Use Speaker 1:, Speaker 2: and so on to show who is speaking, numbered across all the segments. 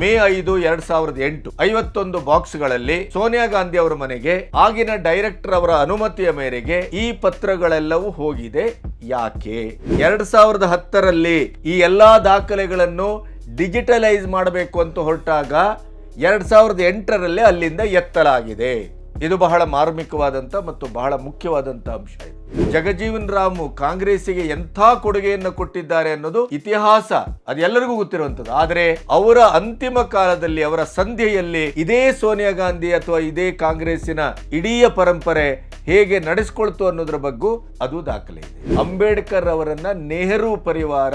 Speaker 1: ಮೇ ಐದು ಎರಡ್ ಸಾವಿರದ ಎಂಟು ಐವತ್ತೊಂದು ಬಾಕ್ಸ್ಗಳಲ್ಲಿ ಸೋನಿಯಾ ಗಾಂಧಿ ಅವರ ಮನೆಗೆ, ಆಗಿನ ಡೈರೆಕ್ಟರ್ ಅವರ ಅನುಮತಿಯ ಮೇರೆಗೆ ಈ ಪತ್ರಗಳೆಲ್ಲವೂ ಹೋಗಿದೆ. ಯಾಕೆ? ಎರಡ್ ಸಾವಿರದ ಹತ್ತರಲ್ಲಿ ಈ ಎಲ್ಲಾ ದಾಖಲೆಗಳನ್ನು ಡಿಜಿಟಲೈಸ್ ಮಾಡಬೇಕು ಅಂತ ಹೊರಟಾಗ ಎರಡ್ ಸಾವಿರದ ಎಂಟರಲ್ಲಿ ಅಲ್ಲಿಂದ ಎತ್ತಲಾಗಿದೆ. ಇದು ಬಹಳ ಮಾರ್ಮಿಕವಾದಂಥ ಮತ್ತು ಬಹಳ ಮುಖ್ಯವಾದಂತ ಅಂಶ ಇದು. ಜಗಜೀವನ್ ರಾಮು ಕಾಂಗ್ರೆಸ್ಸಿಗೆ ಎಂಥ ಕೊಡುಗೆಯನ್ನು ಕೊಟ್ಟಿದ್ದಾರೆ ಅನ್ನೋದು ಇತಿಹಾಸ. ಅದೆಲ್ಲರಿಗೂ ಗೊತ್ತಿರುವಂತದ್ದು ಆದರೆ ಅವರ ಅಂತಿಮ ಕಾಲದಲ್ಲಿ, ಅವರ ಸಂಧ್ಯೆಯಲ್ಲಿ ಇದೇ ಸೋನಿಯಾ ಗಾಂಧಿ ಅಥವಾ ಇದೇ ಕಾಂಗ್ರೆಸ್ಸಿನ ಇಡೀ ಪರಂಪರೆ ಹೇಗೆ ನಡೆಸ್ಕೊಳ್ತು ಅನ್ನೋದ್ರ ಬಗ್ಗೆ ಅದು ದಾಖಲೆ ಇದೆ. ಅಂಬೇಡ್ಕರ್ ಅವರನ್ನ ನೆಹರು ಪರಿವಾರ,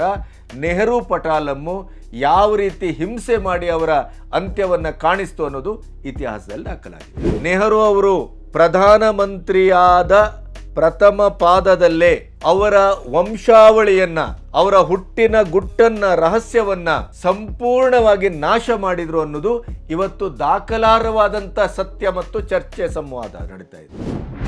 Speaker 1: ನೆಹರು ಪಟಾಲಮ್ಮು ಯಾವ ರೀತಿ ಹಿಂಸೆ ಮಾಡಿ ಅವರ ಅಂತ್ಯವನ್ನ ಕಾಣಿಸ್ತು ಅನ್ನೋದು ಇತಿಹಾಸದಲ್ಲಿ ದಾಖಲಾಗಿದೆ. ನೆಹರು ಅವರು ಪ್ರಧಾನಮಂತ್ರಿಯಾದ ಪ್ರಥಮ ಪಾದದಲ್ಲೇ ಅವರ ವಂಶಾವಳಿಯನ್ನ, ಅವರ ಹುಟ್ಟಿನ ಗುಟ್ಟನ್ನ ರಹಸ್ಯವನ್ನ ಸಂಪೂರ್ಣವಾಗಿ ನಾಶ ಮಾಡಿದ್ರು ಅನ್ನೋದು ಇವತ್ತು ದಾಖಲಾರವಾದಂತ ಸತ್ಯ ಮತ್ತು ಚರ್ಚೆ ಸಂವಾದ ನಡೀತಾ ಇದೆ.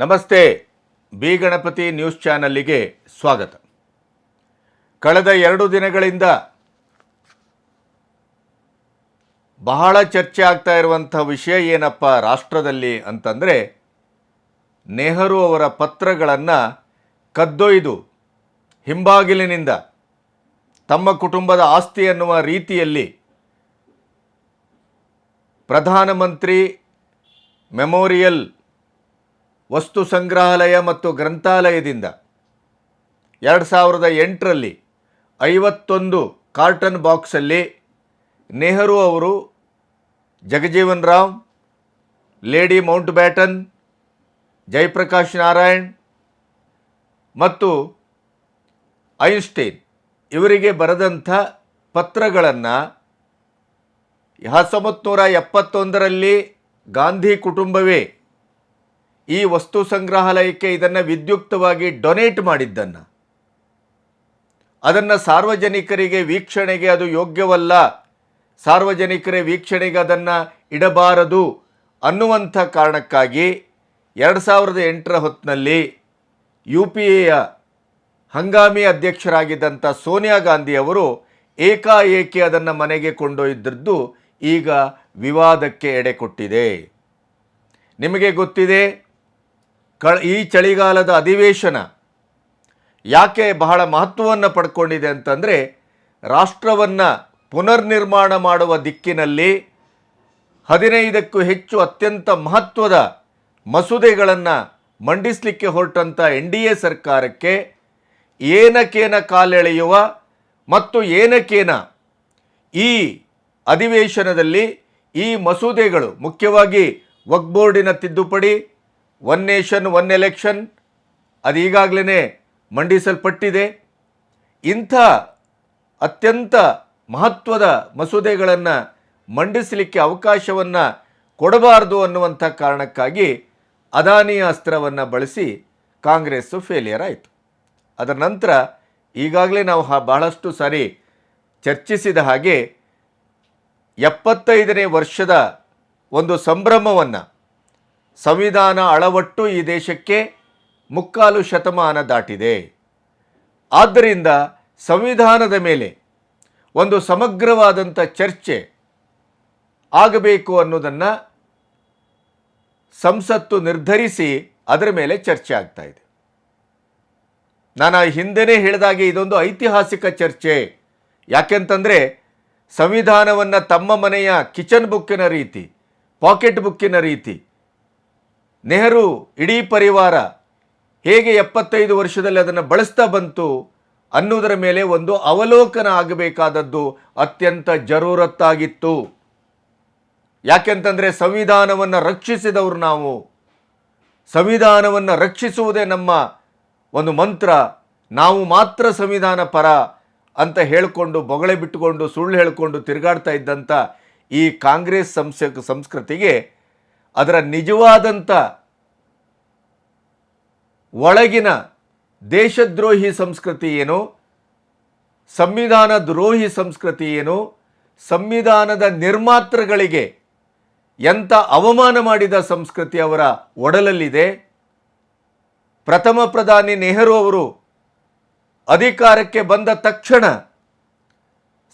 Speaker 1: ನಮಸ್ತೆ. ಬಿ ಗಣಪತಿ ನ್ಯೂಸ್ ಚಾನಲ್ಲಿಗೆ ಸ್ವಾಗತ. ಕಳೆದ ಎರಡು ದಿನಗಳಿಂದ ಬಹಳ ಚರ್ಚೆ ಆಗ್ತಾ ಇರುವಂಥ ವಿಷಯ ಏನಪ್ಪ ರಾಷ್ಟ್ರದಲ್ಲಿ ಅಂತಂದರೆ ನೆಹರು ಅವರ ಪತ್ರಗಳನ್ನು ಕದ್ದೊಯ್ದು ಹಿಂಬಾಗಿಲಿನಿಂದ ತಮ್ಮ ಕುಟುಂಬದ ಆಸ್ತಿ ಎನ್ನುವ ರೀತಿಯಲ್ಲಿ ಪ್ರಧಾನಮಂತ್ರಿ ಮೆಮೋರಿಯಲ್ ವಸ್ತು ಸಂಗ್ರಹಾಲಯ ಮತ್ತು ಗ್ರಂಥಾಲಯದಿಂದ ಎರಡು ಸಾವಿರದ ಎಂಟರಲ್ಲಿ ಐವತ್ತೊಂದು ಕಾರ್ಟನ್ ಬಾಕ್ಸಲ್ಲಿ ನೆಹರು ಅವರು, Jagjivan Ram lady Mountbatten Jayaprakash Narayan ಮತ್ತು ಐನ್ಸ್ಟೈನ್ ಇವರಿಗೆ ಬರೆದಂಥ ಪತ್ರಗಳನ್ನು ಹತ್ತೊಂಬತ್ತು ನೂರ ಎಪ್ಪತ್ತೊಂದರಲ್ಲಿ ಗಾಂಧಿ ಕುಟುಂಬವೇ ಈ ವಸ್ತು ಸಂಗ್ರಹಾಲಯಕ್ಕೆ ಇದನ್ನು ವಿದ್ಯುಕ್ತವಾಗಿ ಡೊನೇಟ್ ಮಾಡಿದ್ದನ್ನು. ಅದನ್ನು ಸಾರ್ವಜನಿಕರಿಗೆ ವೀಕ್ಷಣೆಗೆ ಅದು ಯೋಗ್ಯವಲ್ಲ. ಸಾರ್ವಜನಿಕರ ವೀಕ್ಷಣೆಗೆ ಅದನ್ನು ಇಡಬಾರದು ಅನ್ನುವಂಥ ಕಾರಣಕ್ಕಾಗಿ ಎರಡು ಸಾವಿರದ ಎಂಟರ ಹೊತ್ತಿನಲ್ಲಿ ಯು ಪಿ ಎಯ ಹಂಗಾಮಿ ಅಧ್ಯಕ್ಷರಾಗಿದ್ದಂಥ ಸೋನಿಯಾ ಗಾಂಧಿ ಅವರು ಏಕಾಏಕಿ ಅದನ್ನು ಮನೆಗೆ ಕೊಂಡೊಯ್ದದ್ದು ಈಗ ವಿವಾದಕ್ಕೆ ಎಡೆ ಕೊಟ್ಟಿದೆ. ನಿಮಗೆ ಗೊತ್ತಿದೆ ಕ ಈ ಚಳಿಗಾಲದ ಅಧಿವೇಶನ ಯಾಕೆ ಬಹಳ ಮಹತ್ವವನ್ನು ಪಡ್ಕೊಂಡಿದೆ ಅಂತಂದರೆ ರಾಷ್ಟ್ರವನ್ನು ಪುನರ್ನಿರ್ಮಾಣ ಮಾಡುವ ದಿಕ್ಕಿನಲ್ಲಿ ಹದಿನೈದಕ್ಕೂ ಹೆಚ್ಚು ಅತ್ಯಂತ ಮಹತ್ವದ ಮಸೂದೆಗಳನ್ನು ಮಂಡಿಸಲಿಕ್ಕೆ ಹೊರಟಂಥ ಎನ್ ಡಿ ಎ ಸರ್ಕಾರಕ್ಕೆ ಏನಕೇನ ಕಾಲೆಳೆಯುವ ಮತ್ತು ಏನಕೇನ ಈ ಅಧಿವೇಶನದಲ್ಲಿ ಈ ಮಸೂದೆಗಳು ಮುಖ್ಯವಾಗಿ ವಕ್ ಬೋರ್ಡಿನ ತಿದ್ದುಪಡಿ ಒನ್ ನೇಷನ್ ಒನ್ ಎಲೆಕ್ಷನ್ ಅದು ಈಗಾಗಲೇ ಮಂಡಿಸಲ್ಪಟ್ಟಿದೆ. ಇಂಥ ಅತ್ಯಂತ ಮಹತ್ವದ ಮಸೂದೆಗಳನ್ನು ಮಂಡಿಸಲಿಕ್ಕೆ ಅವಕಾಶವನ್ನು ಕೊಡಬಾರದು ಅನ್ನುವಂಥ ಕಾರಣಕ್ಕಾಗಿ ಅದಾನಿಯ ಅಸ್ತ್ರವನ್ನು ಬಳಸಿ ಕಾಂಗ್ರೆಸ್ಸು ಫೇಲಿಯರ್ ಆಯಿತು. ಅದರ ನಂತರ ಈಗಾಗಲೇ ನಾವು ಬಹಳಷ್ಟು ಸಾರಿ ಚರ್ಚಿಸಿದ ಹಾಗೆ ಎಪ್ಪತ್ತೈದನೇ ವರ್ಷದ ಒಂದು ಸಂಭ್ರಮವನ್ನು ಸಂವಿಧಾನ ಅಳವಟ್ಟು ಈ ದೇಶಕ್ಕೆ ಮುಕ್ಕಾಲು ಶತಮಾನ ದಾಟಿದೆ. ಆದ್ದರಿಂದ ಸಂವಿಧಾನದ ಮೇಲೆ ಒಂದು ಸಮಗ್ರವಾದಂಥ ಚರ್ಚೆ ಆಗಬೇಕು ಅನ್ನೋದನ್ನು ಸಂಸತ್ತು ನಿರ್ಧರಿಸಿ ಅದರ ಮೇಲೆ ಚರ್ಚೆ ಆಗ್ತಾ ಇದೆ. ನಾನು ಹಿಂದೆನೇ ಹೇಳಿದಾಗೆ ಇದೊಂದು ಐತಿಹಾಸಿಕ ಚರ್ಚೆ. ಯಾಕೆಂತಂದರೆ ಸಂವಿಧಾನವನ್ನು ತಮ್ಮ ಮನೆಯ ಕಿಚನ್ ಬುಕ್ಕಿನ ರೀತಿ, ಪಾಕೆಟ್ ಬುಕ್ಕಿನ ರೀತಿ ನೆಹರು ಇಡೀ ಪರಿವಾರ ಹೇಗೆ ಎಪ್ಪತ್ತೈದು ವರ್ಷದಲ್ಲಿ ಅದನ್ನು ಬಳಸ್ತಾ ಬಂತು ಅನ್ನುವುದರ ಮೇಲೆ ಒಂದು ಅವಲೋಕನ ಆಗಬೇಕಾದದ್ದು ಅತ್ಯಂತ ಜರೂರತ್ತಾಗಿತ್ತು. ಯಾಕೆಂತಂದರೆ ಸಂವಿಧಾನವನ್ನು ರಕ್ಷಿಸಿದವರು ನಾವು. ಸಂವಿಧಾನವನ್ನು ರಕ್ಷಿಸುವುದೇ ನಮ್ಮ ಒಂದು ಮಂತ್ರ. ನಾವು ಮಾತ್ರ ಸಂವಿಧಾನ ಪರ ಅಂತ ಹೇಳಿಕೊಂಡು ಬೊಗಳೆ ಬಿಟ್ಟುಕೊಂಡು ಸುಳ್ಳು ಹೇಳಿಕೊಂಡು ತಿರುಗಾಡ್ತಾ ಇದ್ದಂಥ ಈ ಕಾಂಗ್ರೆಸ್ ಸಂಸ್ಥೆ ಸಂಸ್ಕೃತಿಗೆ ಅದರ ನಿಜವಾದಂಥ ಒಳಗಿನ ದೇಶದ್ರೋಹಿ ಸಂಸ್ಕೃತಿ ಏನು? ಸಂವಿಧಾನ ದ್ರೋಹಿ ಸಂಸ್ಕೃತಿ ಏನು? ಸಂವಿಧಾನದ ನಿರ್ಮಾತೃಗಳಿಗೆ ಎಂಥ ಅವಮಾನ ಮಾಡಿದ ಸಂಸ್ಕೃತಿ ಅವರ ಒಡಲಲ್ಲಿದೆ? ಪ್ರಥಮ ಪ್ರಧಾನಿ ನೆಹರು ಅವರು ಅಧಿಕಾರಕ್ಕೆ ಬಂದ ತಕ್ಷಣ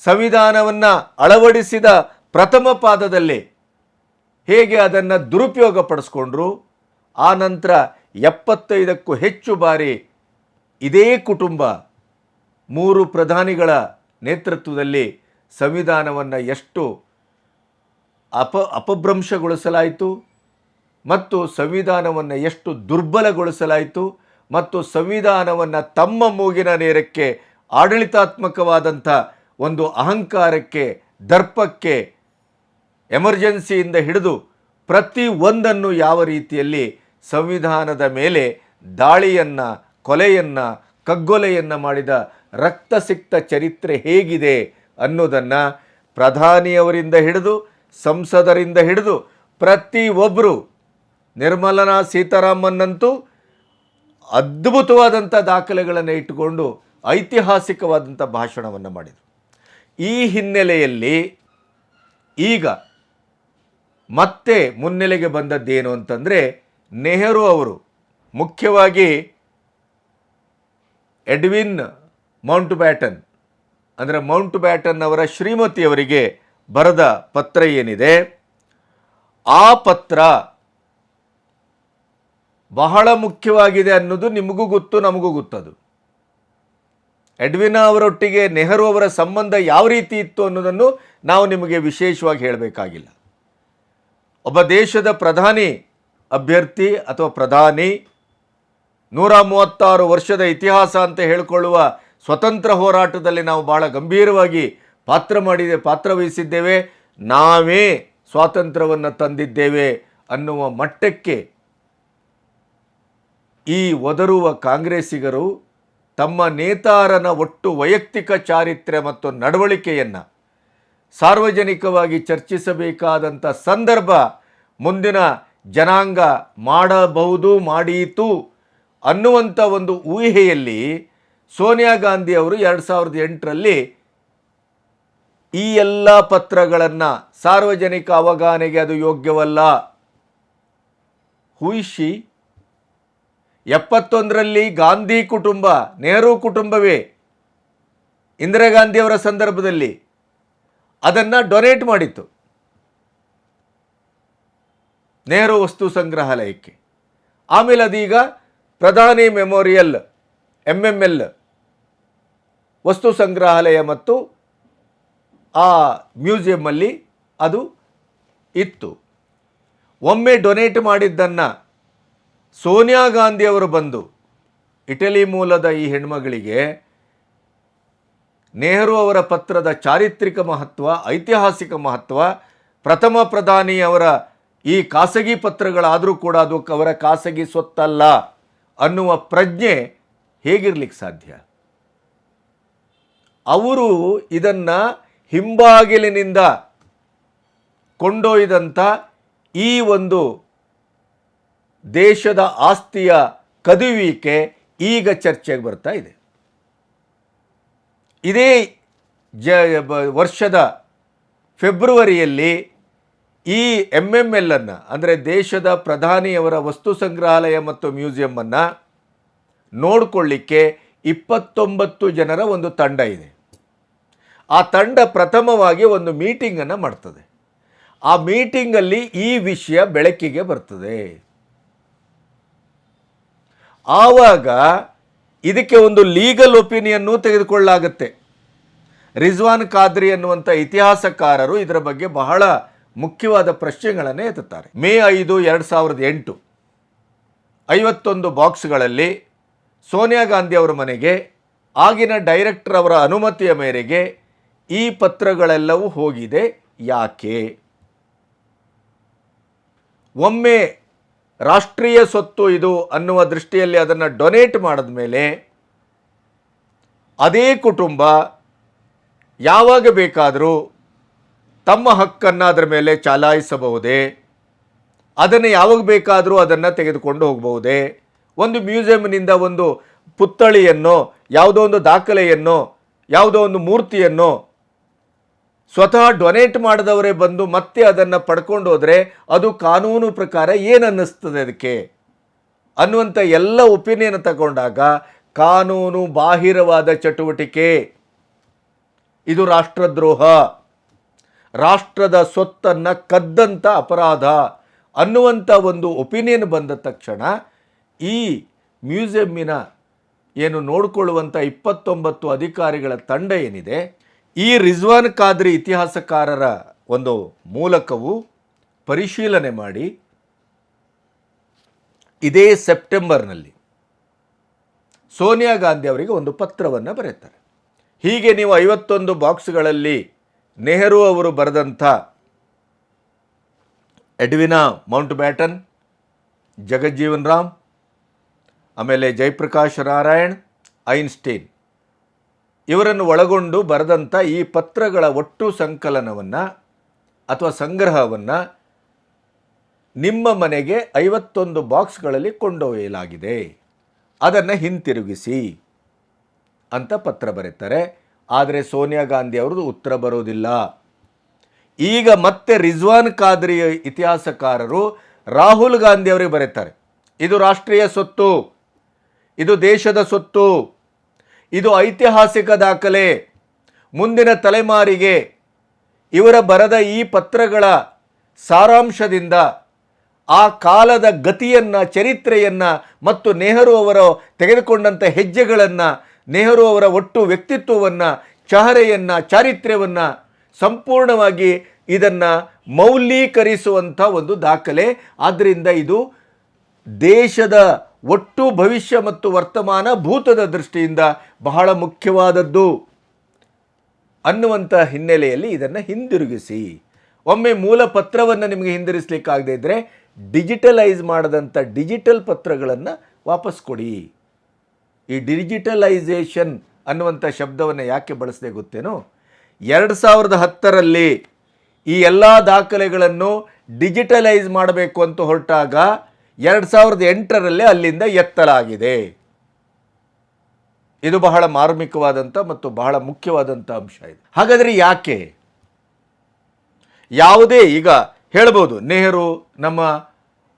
Speaker 1: ಸಂವಿಧಾನವನ್ನು ಅಳವಡಿಸಿದ ಪ್ರಥಮ ಪಾದದಲ್ಲಿ ಹೇಗೆ ಅದನ್ನು ದುರುಪಯೋಗ ಪಡಿಸ್ಕೊಂಡ್ರು? ಆ ನಂತರ ಎಪ್ಪತ್ತೈದಕ್ಕೂ ಹೆಚ್ಚು ಬಾರಿ ಇದೇ ಕುಟುಂಬ ಮೂರು ಪ್ರಧಾನಿಗಳ ನೇತೃತ್ವದಲ್ಲಿ ಸಂವಿಧಾನವನ್ನು ಎಷ್ಟು ಅಪ ಅಪಭ್ರಂಶಗೊಳಿಸಲಾಯಿತು ಮತ್ತು ಸಂವಿಧಾನವನ್ನು ಎಷ್ಟು ದುರ್ಬಲಗೊಳಿಸಲಾಯಿತು ಮತ್ತು ಸಂವಿಧಾನವನ್ನು ತಮ್ಮ ಮೂಗಿನ ನೇರಕ್ಕೆ ಆಡಳಿತಾತ್ಮಕವಾದಂಥ ಒಂದು ಅಹಂಕಾರಕ್ಕೆ, ದರ್ಪಕ್ಕೆ ಎಮರ್ಜೆನ್ಸಿಯಿಂದ ಹಿಡಿದು ಪ್ರತಿ ಒಂದನ್ನು ಯಾವ ರೀತಿಯಲ್ಲಿ ಸಂವಿಧಾನದ ಮೇಲೆ ದಾಳಿಯನ್ನು, ಕೊಲೆಯನ್ನು, ಕಗ್ಗೊಲೆಯನ್ನು ಮಾಡಿದ ರಕ್ತಸಿಕ್ತ ಚರಿತ್ರೆ ಹೇಗಿದೆ ಅನ್ನೋದನ್ನು ಪ್ರಧಾನಿಯವರಿಂದ ಹಿಡಿದು, ಸಂಸದರಿಂದ ಹಿಡಿದು ಪ್ರತಿ ಒಬ್ಬರು ನಿರ್ಮಲನಾ ಸೀತಾರಾಮನ್ನಂತೂ ಅದ್ಭುತವಾದಂಥ ದಾಖಲೆಗಳನ್ನು ಇಟ್ಟುಕೊಂಡು ಐತಿಹಾಸಿಕವಾದಂಥ ಭಾಷಣವನ್ನು ಮಾಡಿದರು. ಈ ಹಿನ್ನೆಲೆಯಲ್ಲಿ ಈಗ ಮತ್ತೆ ಮುನ್ನೆಲೆಗೆ ಬಂದದ್ದೇನು ಅಂತಂದರೆ ನೆಹರು ಅವರು ಮುಖ್ಯವಾಗಿ ಎಡ್ವಿನ್ ಮೌಂಟ್ ಬ್ಯಾಟನ್ ಅಂದರೆ ಮೌಂಟ್ ಬ್ಯಾಟನ್ ಅವರ ಶ್ರೀಮತಿಯವರಿಗೆ ಬರೆದ ಪತ್ರ ಏನಿದೆ? ಆ ಪತ್ರ ಬಹಳ ಮುಖ್ಯವಾಗಿದೆ ಅನ್ನೋದು ನಿಮಗೂ ಗೊತ್ತು, ನಮಗೂ ಗೊತ್ತದು. ಎಡ್ವಿನ ಅವರೊಟ್ಟಿಗೆ ನೆಹರು ಅವರ ಸಂಬಂಧ ಯಾವ ರೀತಿ ಇತ್ತು ಅನ್ನೋದನ್ನು ನಾವು ನಿಮಗೆ ವಿಶೇಷವಾಗಿ ಹೇಳಬೇಕಾಗಿಲ್ಲ. ಒಬ್ಬ ದೇಶದ ಪ್ರಧಾನಿ ಅಭ್ಯರ್ಥಿ ಅಥವಾ ಪ್ರಧಾನಿ ನೂರ ಮೂವತ್ತಾರು ವರ್ಷದ ಇತಿಹಾಸ ಅಂತ ಹೇಳಿಕೊಳ್ಳುವ ಸ್ವತಂತ್ರ ಹೋರಾಟದಲ್ಲಿ ನಾವು ಬಹಳ ಗಂಭೀರವಾಗಿ ಪಾತ್ರ ಮಾಡಿದೆ ಪಾತ್ರವಹಿಸಿದ್ದೇವೆ ನಾವೇ ಸ್ವಾತಂತ್ರ್ಯವನ್ನು ತಂದಿದ್ದೇವೆ ಅನ್ನುವ ಮಟ್ಟಕ್ಕೆ ಈ ಒದರುವ ಕಾಂಗ್ರೆಸ್ಸಿಗರು ತಮ್ಮ ನೇತಾರನ ಒಟ್ಟು ವೈಯಕ್ತಿಕ ಚಾರಿತ್ರ್ಯ ಮತ್ತು ನಡವಳಿಕೆಯನ್ನು ಸಾರ್ವಜನಿಕವಾಗಿ ಚರ್ಚಿಸಬೇಕಾದಂಥ ಸಂದರ್ಭ ಮುಂದಿನ ಜನಾಂಗ ಮಾಡಬಹುದು ಮಾಡೀತು ಅನ್ನುವಂಥ ಒಂದು ಊಹೆಯಲ್ಲಿ ಸೋನಿಯಾ ಗಾಂಧಿ ಅವರು ಎರಡು ಸಾವಿರದ ಎಂಟರಲ್ಲಿ ಈ ಎಲ್ಲ ಪತ್ರಗಳನ್ನು ಸಾರ್ವಜನಿಕ ಅವಗಾಹನೆಗೆ ಅದು ಯೋಗ್ಯವಲ್ಲ. ಹುಯಿಶಿ ಎಪ್ಪತ್ತೊಂದರಲ್ಲಿ ಗಾಂಧಿ ಕುಟುಂಬ, ನೆಹರು ಕುಟುಂಬವೇ ಇಂದಿರಾ ಗಾಂಧಿಯವರ ಸಂದರ್ಭದಲ್ಲಿ. ಅದನ್ನು ಡೊನೇಟ್ ಮಾಡಿತ್ತು. ನೆಹರು ವಸ್ತು ಸಂಗ್ರಹಾಲಯಕ್ಕೆ. ಆಮೇಲೆ ಅದೀಗ ಪ್ರಧಾನಿ ಮೆಮೋರಿಯಲ್ ಎಂ ಎಂ ಎಲ್ ವಸ್ತು ಸಂಗ್ರಹಾಲಯ ಮತ್ತು ಆ ಮ್ಯೂಸಿಯಮ್ಮಲ್ಲಿ ಅದು ಇತ್ತು. ಒಮ್ಮೆ ಡೊನೇಟ್ ಮಾಡಿದ್ದನ್ನು ಸೋನಿಯಾ ಗಾಂಧಿಯವರು ಬಂದು, ಇಟಲಿ ಮೂಲದ ಈ ಹೆಣ್ಮಗಳಿಗೆ ನೆಹರು ಅವರ ಪತ್ರದ ಚಾರಿತ್ರಿಕ ಮಹತ್ವ, ಐತಿಹಾಸಿಕ ಮಹತ್ವ, ಪ್ರಥಮ ಪ್ರಧಾನಿಯವರ ಈ ಖಾಸಗಿ ಪತ್ರಗಳಾದರೂ ಕೂಡ ಅದು ಅವರ ಖಾಸಗಿ ಸ್ವತ್ತಲ್ಲ ಅನ್ನುವ ಪ್ರಜ್ಞೆ ಹೇಗಿರ್ಲಿಕ್ಕೆ ಸಾಧ್ಯ? ಅವರು ಇದನ್ನು ಹಿಂಬಾಗಿಲಿನಿಂದ ಕೊಂಡೊಯ್ದಂಥ ಈ ಒಂದು ದೇಶದ ಆಸ್ತಿಯ ಕದುವಿಕೆ ಈಗ ಚರ್ಚೆಗೆ ಬರ್ತಾ ಇದೆ. ಇದೇ ಜ ವರ್ಷದ ಫೆಬ್ರವರಿಯಲ್ಲಿ ಈ ಎಂ ಎಂ ಎಲ್ ಅನ್ನು, ಅಂದರೆ ದೇಶದ ಪ್ರಧಾನಿಯವರ ವಸ್ತು ಸಂಗ್ರಹಾಲಯ ಮತ್ತು ಮ್ಯೂಸಿಯಮ್ಮನ್ನು ನೋಡಿಕೊಳ್ಳಿಕ್ಕೆ ಇಪ್ಪತ್ತೊಂಬತ್ತು ಜನರ ಒಂದು ತಂಡ ಇದೆ. ಆ ತಂಡ ಪ್ರಥಮವಾಗಿ ಒಂದು ಮೀಟಿಂಗನ್ನು ಮಾಡ್ತದೆ. ಆ ಮೀಟಿಂಗಲ್ಲಿ ಈ ವಿಷಯ ಬೆಳಕಿಗೆ ಬರ್ತದೆ. ಆವಾಗ ಇದಕ್ಕೆ ಒಂದು ಲೀಗಲ್ ಒಪಿನಿಯನ್ನು ತೆಗೆದುಕೊಳ್ಳಲಾಗುತ್ತೆ. ರಿಜ್ವಾನ್ ಖಾದ್ರಿ ಅನ್ನುವಂಥ ಇತಿಹಾಸಕಾರರು ಇದರ ಬಗ್ಗೆ ಬಹಳ ಮುಖ್ಯವಾದ ಪ್ರಶ್ನೆಗಳನ್ನು ಎತ್ತುತ್ತಾರೆ. ಮೇ ಐದು ಎರಡು ಸಾವಿರದ ಎಂಟು ಐವತ್ತೊಂದು ಬಾಕ್ಸ್ಗಳಲ್ಲಿ ಸೋನಿಯಾ ಗಾಂಧಿ ಅವರ ಮನೆಗೆ, ಆಗಿನ ಡೈರೆಕ್ಟರ್ ಅವರ ಅನುಮತಿಯ ಮೇರೆಗೆ ಈ ಪತ್ರಗಳೆಲ್ಲವೂ ಹೋಗಿದೆ. ಯಾಕೆ? ಒಮ್ಮೆ ರಾಷ್ಟ್ರೀಯ ಸ್ವತ್ತು ಇದು ಅನ್ನುವ ದೃಷ್ಟಿಯಲ್ಲಿ ಅದನ್ನು ಡೊನೇಟ್ ಮಾಡಿದ ಮೇಲೆ ಅದೇ ಕುಟುಂಬ ಯಾವಾಗ ಬೇಕಾದರೂ ತಮ್ಮ ಹಕ್ಕನ್ನು ಅದರ ಮೇಲೆ ಚಲಾಯಿಸಬಹುದೇ? ಅದನ್ನು ಯಾವಾಗ ಬೇಕಾದರೂ ಅದನ್ನು ತೆಗೆದುಕೊಂಡು ಹೋಗಬಹುದೇ? ಒಂದು ಮ್ಯೂಸಿಯಂನಿಂದ ಒಂದು ಪುತ್ಥಳಿಯನ್ನು, ಯಾವುದೋ ಒಂದು ದಾಖಲೆಯನ್ನು, ಯಾವುದೋ ಒಂದು ಮೂರ್ತಿಯನ್ನು ಸ್ವತಃ ಡೊನೇಟ್ ಮಾಡಿದವರೇ ಬಂದು ಮತ್ತೆ ಅದನ್ನು ಪಡ್ಕೊಂಡು ಹೋದರೆ ಅದು ಕಾನೂನು ಪ್ರಕಾರ ಏನನ್ನಿಸ್ತದೆ ಅದಕ್ಕೆ? ಅನ್ನುವಂಥ ಎಲ್ಲ ಒಪಿನಿಯನ್ ತಗೊಂಡಾಗ ಕಾನೂನು ಬಾಹಿರವಾದ ಚಟುವಟಿಕೆ. ಇದು ರಾಷ್ಟ್ರದ್ರೋಹ. ರಾಷ್ಟ್ರದ ಸ್ವತ್ತನ್ನು ಕದ್ದಂಥ ಅಪರಾಧ ಅನ್ನುವಂಥ ಒಂದು ಒಪಿನಿಯನ್ ಬಂದ ತಕ್ಷಣ ಈ ಮ್ಯೂಸಿಯಮ್ಮಿನ ಏನು ನೋಡಿಕೊಳ್ಳುವಂಥ ಇಪ್ಪತ್ತೊಂಬತ್ತು ಅಧಿಕಾರಿಗಳ ತಂಡ ಏನಿದೆ ಈ ರಿಜ್ವಾನ್ ಖಾದ್ರಿ ಇತಿಹಾಸಕಾರರ ಒಂದು ಮೂಲಕವು ಪರಿಶೀಲನೆ ಮಾಡಿ ಇದೇ ಸೆಪ್ಟೆಂಬರ್ನಲ್ಲಿ ಸೋನಿಯಾ ಗಾಂಧಿ ಅವರಿಗೆ ಒಂದು ಪತ್ರವನ್ನು ಬರೆಯುತ್ತಾರೆ. ಹೀಗೆ ನೀವು ಐವತ್ತೊಂದು ಬಾಕ್ಸ್ಗಳಲ್ಲಿ ನೆಹರು ಅವರು ಬರೆದಂಥ Edwina Mountbatten Jagjivan Ram, ಆಮೇಲೆ ಜಯಪ್ರಕಾಶ್ ನಾರಾಯಣ್, ಐನ್ಸ್ಟೀನ್ ಇವರನ್ನು ಒಳಗೊಂಡು ಬರೆದಂಥ ಈ ಪತ್ರಗಳ ಒಟ್ಟು ಸಂಕಲನವನ್ನು ಅಥವಾ ಸಂಗ್ರಹವನ್ನು ನಿಮ್ಮ ಮನೆಗೆ ಐವತ್ತೊಂದು ಬಾಕ್ಸ್ಗಳಲ್ಲಿ ಕೊಂಡೊಯ್ಯಲಾಗಿದೆ. ಅದನ್ನು ಹಿಂತಿರುಗಿಸಿ ಅಂತ ಪತ್ರ ಬರೀತಾರೆ ಆದರೆ ಸೋನಿಯಾ ಗಾಂಧಿ ಅವ್ರದ್ದು ಉತ್ತರ ಬರೋದಿಲ್ಲ. ಈಗ ಮತ್ತೆ ರಿಜ್ವಾನ್ ಖಾದ್ರಿ ಇತಿಹಾಸಕಾರರು ರಾಹುಲ್ ಗಾಂಧಿ ಅವರಿಗೆ ಬರೀತಾರೆ ಇದು ರಾಷ್ಟ್ರೀಯ ಸೊತ್ತು. ಇದು ದೇಶದ ಸೊತ್ತು. ಇದು ಐತಿಹಾಸಿಕ ದಾಖಲೆ. ಮುಂದಿನ ತಲೆಮಾರಿಗೆ ಇವರ ಬರದ ಈ ಪತ್ರಗಳ ಸಾರಾಂಶದಿಂದ ಆ ಕಾಲದ ಗತಿಯನ್ನು, ಚರಿತ್ರೆಯನ್ನು ಮತ್ತು ನೆಹರು ಅವರು ತೆಗೆದುಕೊಂಡಂಥ ಹೆಜ್ಜೆಗಳನ್ನು, ನೆಹರು ಅವರ ಒಟ್ಟು ವ್ಯಕ್ತಿತ್ವವನ್ನು, ಚಹರೆಯನ್ನು, ಚಾರಿತ್ರ್ಯವನ್ನು ಸಂಪೂರ್ಣವಾಗಿ ಇದನ್ನು ಮೌಲ್ಯೀಕರಿಸುವಂಥ ಒಂದು ದಾಖಲೆ. ಆದ್ದರಿಂದ ಇದು ದೇಶದ ಒಟ್ಟು ಭವಿಷ್ಯ ಮತ್ತು ವರ್ತಮಾನ ಭೂತದ ದೃಷ್ಟಿಯಿಂದ ಬಹಳ ಮುಖ್ಯವಾದದ್ದು. ಅನ್ನುವಂಥ ಹಿನ್ನೆಲೆಯಲ್ಲಿ ಇದನ್ನು ಹಿಂದಿರುಗಿಸಿ. ಒಮ್ಮೆ ಮೂಲ ಪತ್ರವನ್ನು ನಿಮಗೆ ಹಿಂದಿರಿಸಲಿಕ್ಕಾಗದೇ ಇದ್ದರೆ ಡಿಜಿಟಲೈಸ್ ಮಾಡದಂಥ ಡಿಜಿಟಲ್ ಪತ್ರಗಳನ್ನು ವಾಪಸ್ ಕೊಡಿ. ಈ ಡಿಜಿಟಲೈಸೇಷನ್ ಅನ್ನುವಂಥ ಶಬ್ದವನ್ನು ಯಾಕೆ ಬಳಸದೆ ಗೊತ್ತೇನೋ? ಎರಡು ಸಾವಿರದ ಹತ್ತರಲ್ಲಿ ಈ ಎಲ್ಲ ದಾಖಲೆಗಳನ್ನು ಡಿಜಿಟಲೈಸ್ ಮಾಡಬೇಕು ಅಂತ ಹೊರಟಾಗ ಎರಡು ಸಾವಿರದ ಎಂಟರಲ್ಲೇ ಅಲ್ಲಿಂದ ಎತ್ತಲಾಗಿದೆ. ಇದು ಬಹಳ ಮಾರ್ಮಿಕವಾದಂಥ ಮತ್ತು ಬಹಳ ಮುಖ್ಯವಾದಂಥ ಅಂಶ ಇದು. ಹಾಗಾದರೆ ಯಾಕೆ? ಯಾವುದೇ ಈಗ ಹೇಳ್ಬೋದು, ನೆಹರು, ನಮ್ಮ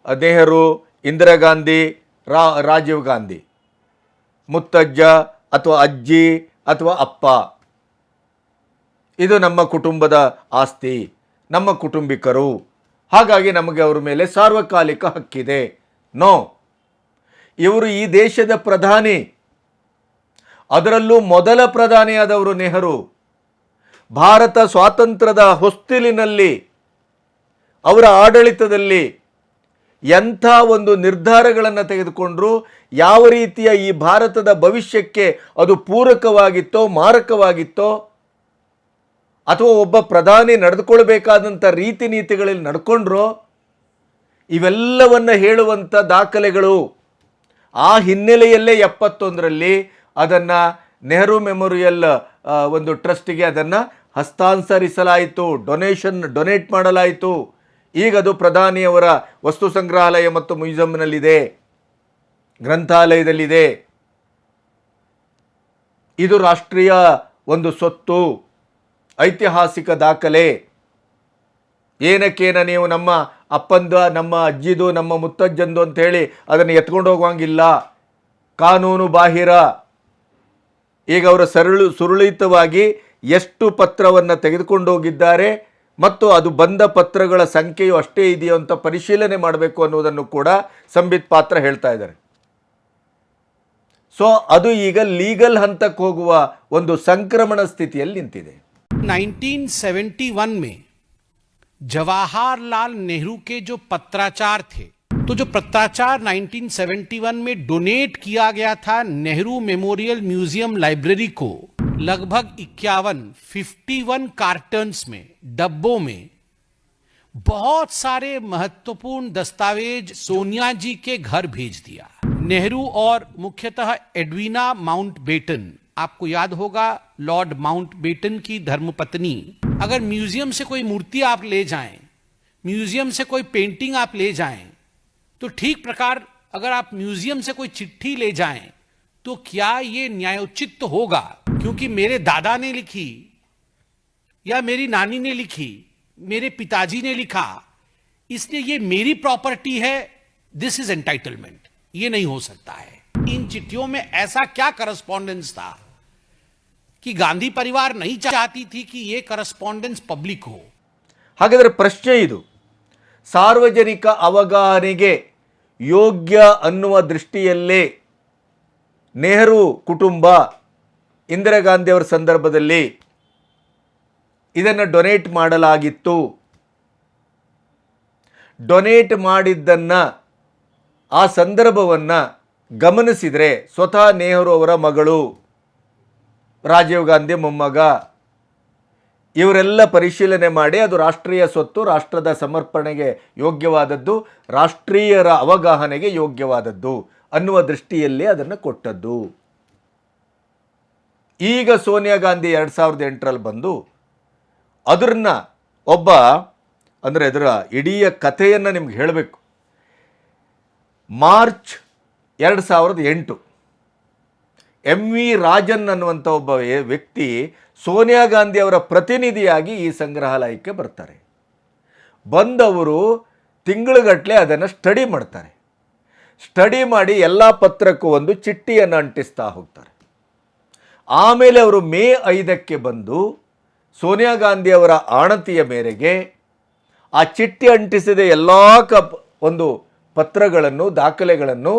Speaker 1: ನೆಹರು, ಇಂದಿರಾ ಗಾಂಧಿ, ರಾ, ರಾಜೀವ್ ಗಾಂಧಿ, ಮುತ್ತಜ್ಜ ಅಥವಾ ಅಜ್ಜಿ ಅಥವಾ ಅಪ್ಪ. ಇದು ನಮ್ಮ ಕುಟುಂಬದ ಆಸ್ತಿ, ನಮ್ಮ ಕುಟುಂಬಿಕರು. ಹಾಗಾಗಿ ನಮಗೆ ಅವರ ಮೇಲೆ ಸಾರ್ವಕಾಲಿಕ ಹಕ್ಕಿದೆ. ನೋ. ಇವರು ಈ ದೇಶದ ಪ್ರಧಾನಿ. ಅದರಲ್ಲೂ ಮೊದಲ ಪ್ರಧಾನಿಯಾದವರು ನೆಹರು. ಭಾರತ ಸ್ವಾತಂತ್ರ್ಯದ ಹೊಸ್ತಿಲಿನಲ್ಲಿ, ಅವರ ಆಡಳಿತದಲ್ಲಿ ಎಂಥ ಒಂದು ನಿರ್ಧಾರಗಳನ್ನು ತೆಗೆದುಕೊಂಡ್ರು, ಯಾವ ರೀತಿಯ ಈ ಭಾರತದ ಭವಿಷ್ಯಕ್ಕೆ ಅದು ಪೂರಕವಾಗಿತ್ತೋ, ಮಾರಕವಾಗಿತ್ತೋ ಅಥವಾ ಒಬ್ಬ ಪ್ರಧಾನಿ ನಡೆದುಕೊಳ್ಬೇಕಾದಂಥ ರೀತಿ ನೀತಿಗಳಲ್ಲಿ ನಡ್ಕೊಂಡ್ರೋ ಇವೆಲ್ಲವನ್ನು ಹೇಳುವಂಥ ದಾಖಲೆಗಳು ಆ ಹಿನ್ನೆಲೆಯಲ್ಲೇ ಎಪ್ಪತ್ತೊಂದರಲ್ಲಿ ಅದನ್ನು ನೆಹರು ಮೆಮೊರಿಯಲ್ ಒಂದು ಟ್ರಸ್ಟಿಗೆ ಅದನ್ನು ಹಸ್ತಾಂತರಿಸಲಾಯಿತು, ಡೊನೇಷನ್, ಡೊನೇಟ್ ಮಾಡಲಾಯಿತು. ಈಗ ಅದು ಪ್ರಧಾನಿಯವರ ವಸ್ತು ಸಂಗ್ರಹಾಲಯ ಮತ್ತು ಮ್ಯೂಸಿಯಂನಲ್ಲಿದೆ, ಗ್ರಂಥಾಲಯದಲ್ಲಿದೆ. ಇದು ರಾಷ್ಟ್ರೀಯ ಒಂದು ಸೊತ್ತು. ಐತಿಹಾಸಿಕ ದಾಖಲೆ. ಏನಕ್ಕೇನ ನೀವು ನಮ್ಮ ಅಪ್ಪಂದ, ನಮ್ಮ ಅಜ್ಜಿದು, ನಮ್ಮ ಮುತ್ತಜ್ಜಂದು ಅಂತ ಹೇಳಿ ಅದನ್ನು ಎತ್ಕೊಂಡು ಹೋಗುವಂಗಿಲ್ಲ. ಕಾನೂನು ಬಾಹಿರ. ಈಗ ಅವರು ಸರಳು, ಸುರಳಿತವಾಗಿ ಎಷ್ಟು ಪತ್ರವನ್ನು ತೆಗೆದುಕೊಂಡು ಹೋಗಿದ್ದಾರೆ ಮತ್ತು ಅದು ಬಂದ ಪತ್ರಗಳ ಸಂಖ್ಯೆಯು ಅಷ್ಟೇ ಇದೆಯೋ ಅಂತ ಪರಿಶೀಲನೆ ಮಾಡಬೇಕು ಅನ್ನೋದನ್ನು ಕೂಡ ಸಂಬಿತ್ ಪಾತ್ರ ಹೇಳ್ತಾ ಇದ್ದಾರೆ. ಸೊ ಅದು ಈಗ ಲೀಗಲ್ ಹಂತಕ್ಕೆ ಹೋಗುವ ಒಂದು ಸಂಕ್ರಮಣ ಸ್ಥಿತಿಯಲ್ಲಿ ನಿಂತಿದೆ.
Speaker 2: 1971 में जवाहरलाल नेहरू के जो पत्राचार थे तो जो पत्राचार 1971 में डोनेट किया गया था नेहरू मेमोरियल म्यूज़ियम लाइब्रेरी को, लगभग इक्यावन 51 कार्टन्स में, डब्बों में, बहुत सारे महत्वपूर्ण दस्तावेज़ सोनिया जी के घर भेज दिया। नेहरू और मुख्यतः एडवीना माउंट बेटन आपको याद होगा लॉर्ड माउंट बेटन की धर्मपत्नी। अगर म्यूज़ियम से कोई मूर्ति आप ले जाएँ, म्यूज़ियम से कोई पेंटिंग आप ले जाएँ तो ठीक प्रकार अगर आप म्यूज़ियम से कोई चिट्ठी ले जाएँ तो क्या ये न्यायोचित होगा? क्योंकि मेरे दादा ने लिखी, या मेरी नानी ने लिखी, मेरे पिताजी ने लिखा, इसलिए ये मेरी प्रॉपर्टी है दिस इज़ एंटाइटलमेंट ये नहीं हो सकता है। इन चिट्ठियों में ऐसा क्या करस्पॉन्डेंस था? कि गांधी परिवार नहीं चाहती थी कि ये करस्पॉन्डेंस पब्लिक हो
Speaker 1: ಹಾಗಾದರೆ ಪ್ರಶ್ನೆ ಇದು ಸಾರ್ವಜನಿಕ ಅವಗಾಹನೆಗೆ ಯೋಗ್ಯ ಅನ್ನುವ ದೃಷ್ಟಿಯಲ್ಲೇ ನೆಹರು ಕುಟುಂಬ ಇಂದಿರಾ ಗಾಂಧಿಯವರ ಸಂದರ್ಭದಲ್ಲಿ ಇದನ್ನು ಡೊನೇಟ್ ಮಾಡಲಾಗಿತ್ತು ಡೊನೇಟ್ ಮಾಡಿದ್ದನ್ನು ಆ ಸಂದರ್ಭವನ್ನು ಗಮನಿಸಿದರೆ ಸ್ವತಃ ನೆಹರು ಅವರ ಮಗಳು ರಾಜೀವ್ ಗಾಂಧಿ ಮೊಮ್ಮಗ. ಇವರೆಲ್ಲ ಪರಿಶೀಲನೆ ಮಾಡಿ ಅದು ರಾಷ್ಟ್ರೀಯ ಸ್ವತ್ತು, ರಾಷ್ಟ್ರದ ಸಮರ್ಪಣೆಗೆ ಯೋಗ್ಯವಾದದ್ದು, ರಾಷ್ಟ್ರೀಯರ ಅವಗಾಹನೆಗೆ ಯೋಗ್ಯವಾದದ್ದು ಅನ್ನುವ ದೃಷ್ಟಿಯಲ್ಲಿ ಅದನ್ನು ಕೊಟ್ಟದ್ದು. ಈಗ ಸೋನಿಯಾ ಗಾಂಧಿ ಎರಡು ಸಾವಿರದ ಎಂಟರಲ್ಲಿ ಬಂದು ಅದನ್ನ ಒಬ್ಬ ಅಂದರೆ ಅದರ ಇಡೀ ಕಥೆಯನ್ನು ನಿಮ್ಗೆ ಹೇಳಬೇಕು. ಮಾರ್ಚ್ ಎರಡು ಸಾವಿರದ ಎಂಟು. ಎಂ ವಿ ರಾಜನ್ ಅನ್ನುವಂಥ ಒಬ್ಬ ವ್ಯಕ್ತಿ ಸೋನಿಯಾ ಗಾಂಧಿ ಅವರ ಪ್ರತಿನಿಧಿಯಾಗಿ ಈ ಸಂಗ್ರಹಾಲಯಕ್ಕೆ ಬರ್ತಾರೆ. ಬಂದವರು ತಿಂಗಳುಗಟ್ಟಲೆ ಅದನ್ನು ಸ್ಟಡಿ ಮಾಡ್ತಾರೆ. ಸ್ಟಡಿ ಮಾಡಿ ಎಲ್ಲ ಪತ್ರಕ್ಕೂ ಒಂದು ಚಿಟ್ಟಿಯನ್ನು ಅಂಟಿಸ್ತಾ ಹೋಗ್ತಾರೆ. ಆಮೇಲೆ ಅವರು ಮೇ ಐದಕ್ಕೆ ಬಂದು ಸೋನಿಯಾ ಗಾಂಧಿ ಅವರ ಆಣತಿಯ ಮೇರೆಗೆ ಆ ಚಿಟ್ಟಿ ಅಂಟಿಸಿದ ಎಲ್ಲ ಕಪ್, ಒಂದು ಪತ್ರಗಳನ್ನು, ದಾಖಲೆಗಳನ್ನು